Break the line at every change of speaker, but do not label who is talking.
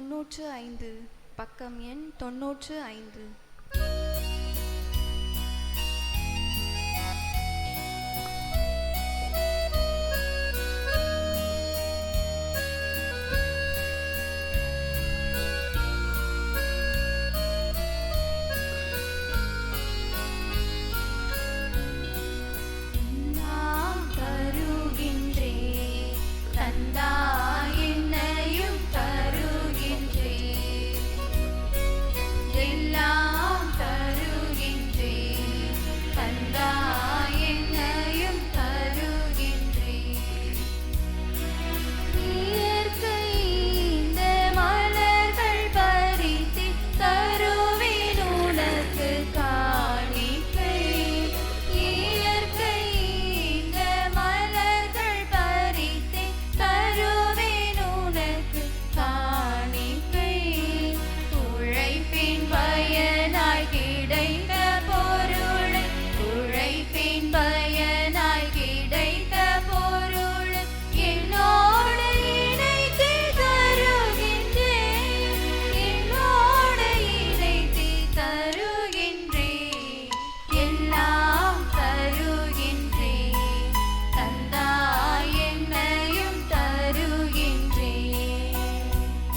தொன்னூற்று ஐந்து. பக்கம் எண் தொன்னூற்று ஐந்து.